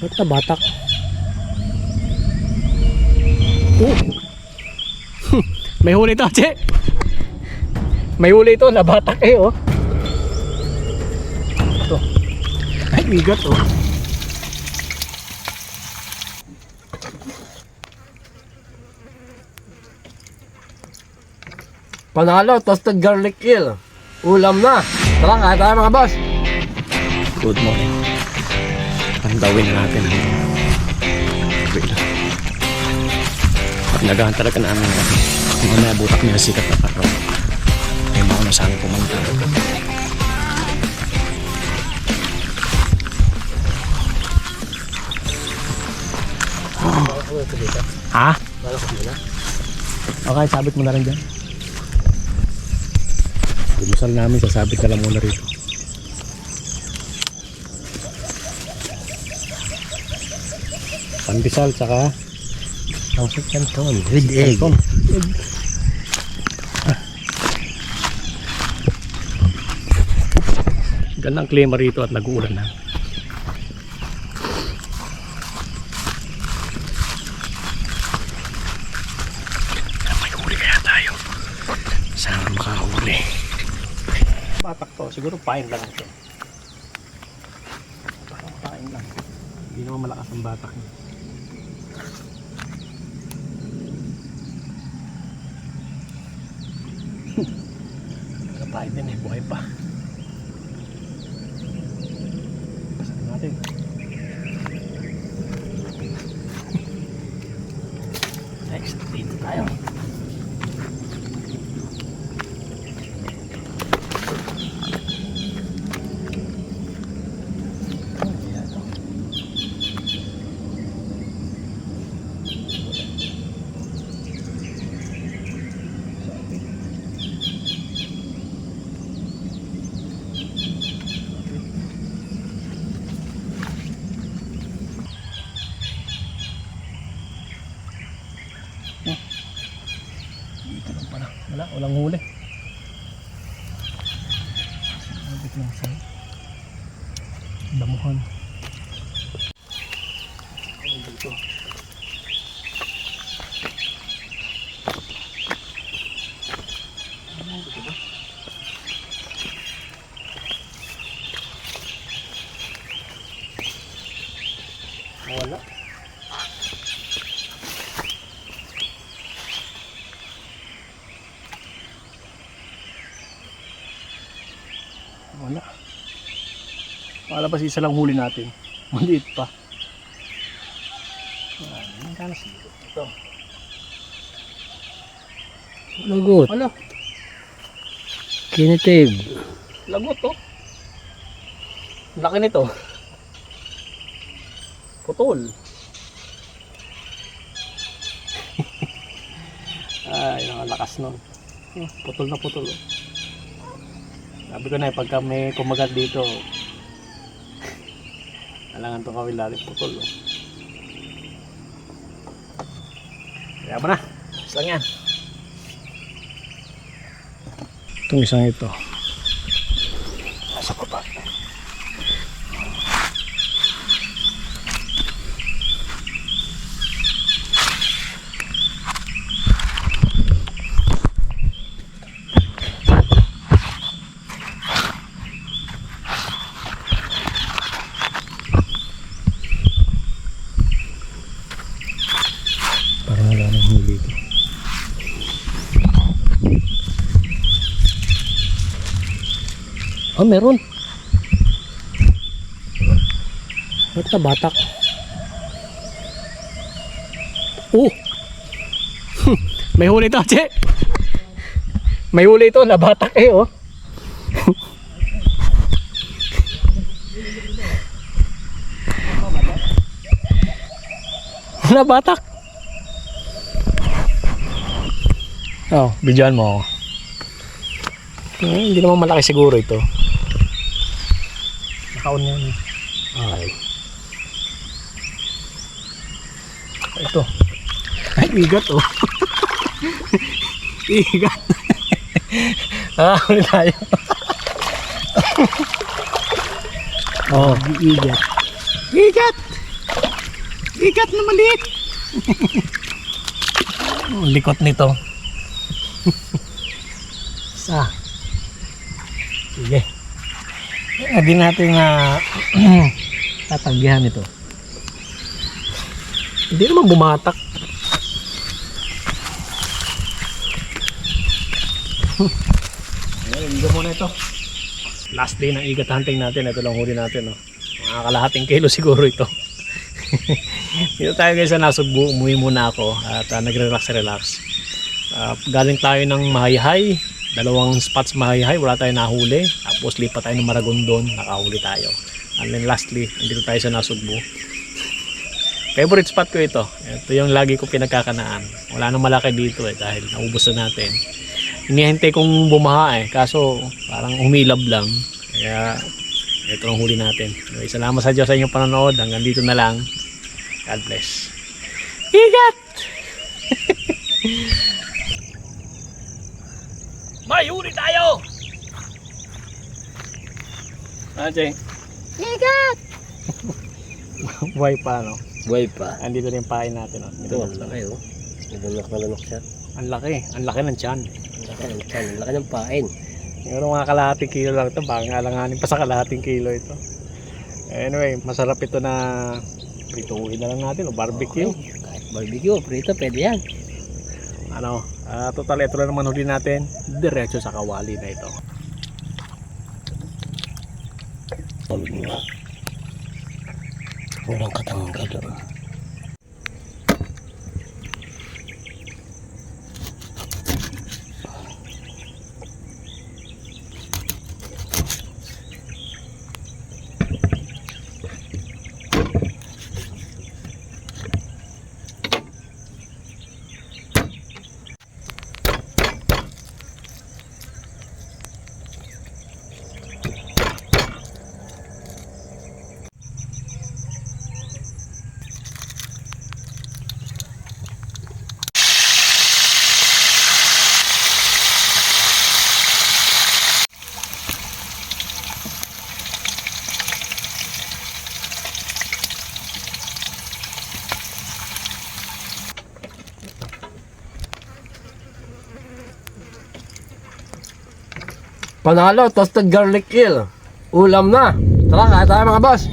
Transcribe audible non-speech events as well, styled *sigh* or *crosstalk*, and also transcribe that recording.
Ba't na batak? Oh! *laughs* May huli to, che! May huli ito, nabatak eh, oh. Ito. Ay, bigat, oh. Panalo, toasted garlic kill. Ulam na. Tara, kaya tayo mga boss. Good morning. Pandawin na natin wait lang. At talaga namin na mga nabutak nila sikat na araw. Ay mauna sa amin pumunta. Ha? Okay, sabit mo na rin dyan. Lumusal namin, sasabit ka lang muna rito. Pandesal tsaka ang canton with egg. Gandang klima rito at nag-uulan na. Tayo. Sana makahuli. Batak to. Siguro pain lang ito. Parang pain lang. Hindi naman malakas ang batak niya. Kapay din eh, buhay pa. Pasakin natin. Walang huli. Sabit lang sa damuhan. Ayun dito. Wala. Wala. Wala pa isa lang huli natin. *laughs* Maliit pa. Ayan, magkano silo? Ito. Lagot. Wala. Kinitig. Lagot to. Laki nito. Putol. *laughs* Ay, nakalakas nun. Hmm, Putol na putol. oh. Sabi ko na eh, pagka may kumagat dito, alangan to kawil lalim putol. Oh. Kaya mo na. Basta lang yan. Itong isang ito. Nasa baba. Parang wala nang huli ito. Oh, meron. Ba't batak? Oh! May huli to, che! May huli ito, nabatak eh, oh. *laughs* nabatak. Oh, bidyan mo ako. Eh, hindi naman malaki siguro ito. Nakaon yan. Ay. Ito. Ay, bigat oh. *laughs* bigat. ah, huli tayo. *laughs* oh, bigat. Bigat! Bigat na maliit. Ang *laughs* likot nito. Sa. Hindi natin na *clears throat* tatagyahan ito. Hindi naman bumatak. Ayun, hindi muna ito. Last day ng igat hunting natin. Ito lang huli natin. No? Mga kalahating kilo *laughs* siguro ito. Dito tayo guys sa Nasugbu. Umuwi muna ako at uh, nagre-relax-relax. Uh, galing tayo ng Mahayhay. Dalawang spots Mahayhay. Wala tayong nahuli. Tapos lipat tayo ng Maragondon. Nakahuli tayo. And then lastly, dito tayo sa Nasugbu. Favorite spot ko ito. Ito yung lagi ko pinagkakanaan. Wala nang malaki dito eh dahil naubos na natin. Inihintay kong bumaha eh. Kaso parang umilab lang. Kaya ito ang huli natin. Anyway, salamat sa Diyos sa inyong panonood. Hanggang dito na lang. God bless. Igat! *laughs* May huli tayo! Ah, Jay. Ligat! *laughs* Buhay pa, no? Buhay pa. Andito rin yung pain natin. No? Ito, ang laki oh. Nalanok na lanok siya. Ang laki. Ang laki ng tiyan. Ang laki ng tiyan, ang laki ng pain. Siguro mga kalahating kilo lang ito. Baka nga langanin pa sa kalahating kilo ito. Anyway, masarap ito na prituhin na lang natin o barbecue. Okay. Kahit barbecue, prito, pwede yan. Ano, ah, total ito lang naman huli natin. Diretso sa kawali na ito. Walang katanggal oh. Panalo, toasted garlic kill. Ulam na. Tara, kaya tayo mga boss.